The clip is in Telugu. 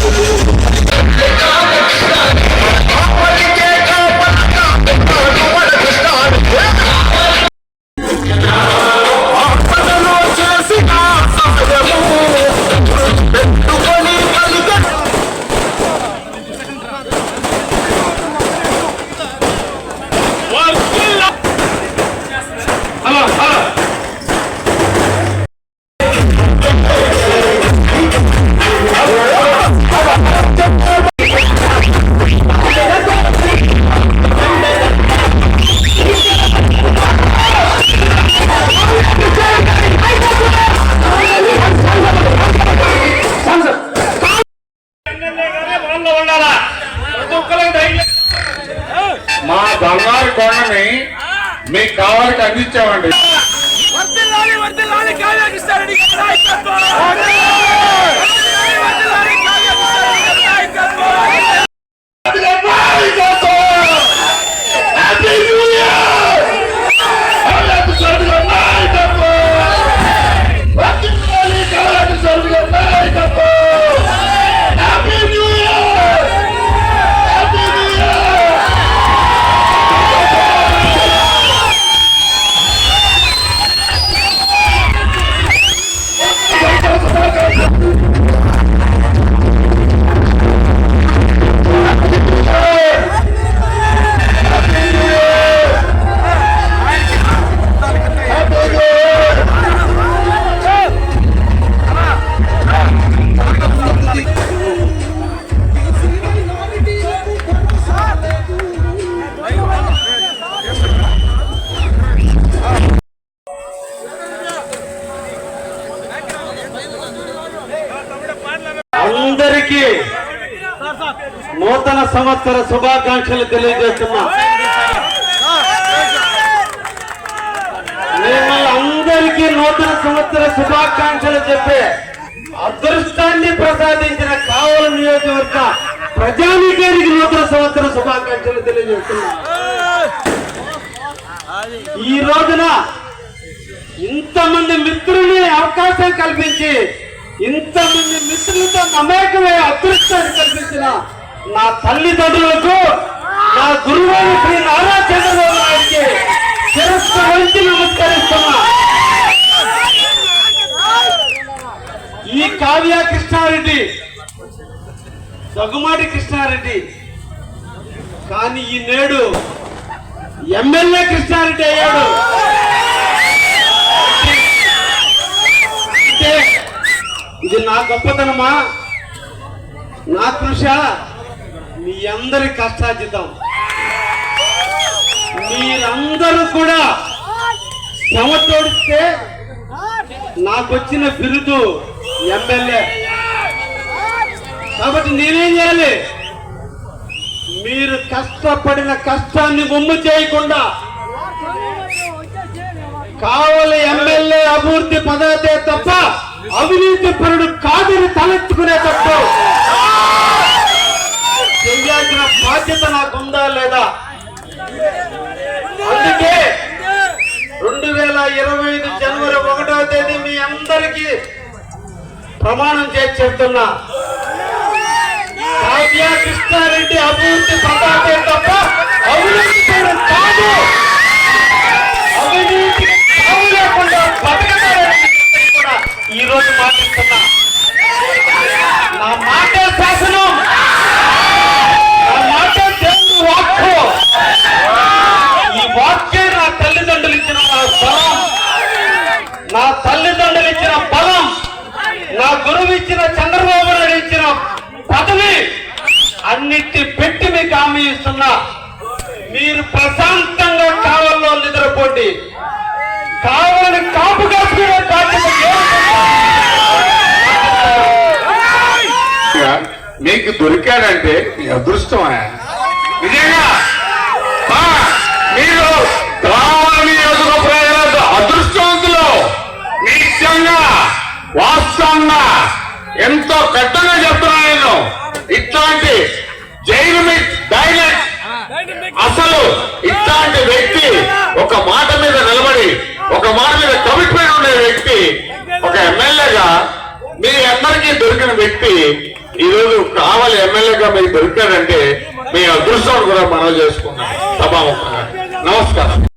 Thank you. బంగారు కొండని మీకు కావాలంటే అందించామండి. నూతన సంవత్సర శుభాకాంక్షలు తెలియజేస్తున్నా. మిమ్మల్ని అందరికీ నూతన సంవత్సర శుభాకాంక్షలు చెప్పే అదృష్టాన్ని ప్రసాదించిన కావల నియోజకవర్గ ప్రజానీకానికి నూతన సంవత్సర శుభాకాంక్షలు తెలియజేస్తున్నా. ఈ రోజున ఇంతమంది మిత్రుల్ని అవకాశం కల్పించి ఇంతమంది మిత్రులతో మమేకమే అదృష్టాన్ని కల్పించిన నా తల్లిదండ్రులకు నా గురువు శ్రీ నారా చంద్రబాబు నాయుడికి శిరస్సు వంచి నమస్కరిస్తున్నా. ఈ కావ్య కృష్ణారెడ్డి సగుమాటి కృష్ణారెడ్డి కానీ ఈ నేడు ఎమ్మెల్యే కృష్ణారెడ్డి అయ్యాడు. అంటే ఇది నా గొప్పతనమా? నా కృష? మీ అందరి కష్టార్జితం. మీరందరూ కూడా శ్రమ తోడిస్తే నాకు వచ్చిన బిరుదు ఎమ్మెల్యే. కాబట్టి నేనేం చేయాలి? మీరు కష్టపడిన కష్టాన్ని బొమ్ము చేయకుండా కావాలి ఎమ్మెల్యే అభివృద్ధి పదాతే తప్ప అవినీతి పరుడు కాదని తలెత్తుకునే తప్ప అందరికీ ప్రమాణం చేసి చెప్తున్నా. కావ్య కృష్ణారెడ్డి అభివృద్ధి పదార్థే తప్ప అవినీతి కాదు. అవినీతికి లేకుండా బతకడానికి కూడా ఈ రోజు మాట్లాడుతున్నా నా మాట శాసనం నా మాట దేవుడు వాక్కు ఈ వాక్యే నా తల్లిదండ్రులు ఇచ్చిన నా బలం నా తల్లిదండ్రులు ఇచ్చిన బలం నా గురువు ఇచ్చిన చంద్రబాబు నాయుడు ఇచ్చిన పదవి అన్నిటి పెట్టి మీకు ఇస్తున్నా మీరు ప్రశాంతంగా కావల్లో నిద్రపోండి. కావాలని కాపు కాసుకునే బాధ్యత మీకు దొరికాడంటే మీ అదృష్టమా నిజంగా ఆ, మీరు అదృష్టవంతులు నిజంగా వాస్తవంగా ఎంతో కట్టంగా చెప్తున్నా నేను. ఇట్లాంటి జైలు డైలెక్ట్ అసలు ఇట్లాంటి వ్యక్తి ఒక మాట మీద నిలబడి ఒక మాట మీద కమిట్మెంట్ ఉండే వ్యక్తి ఒక ఎమ్మెల్యేగా మీ అందరికీ దొరికిన వ్యక్తి ఈరోజు కావాలి ఎమ్మెల్యేగా మీరు దొరికాడంటే మీ అదృష్టం కూడా మనం చేసుకున్నాం సభాముఖంగా నమస్కారం.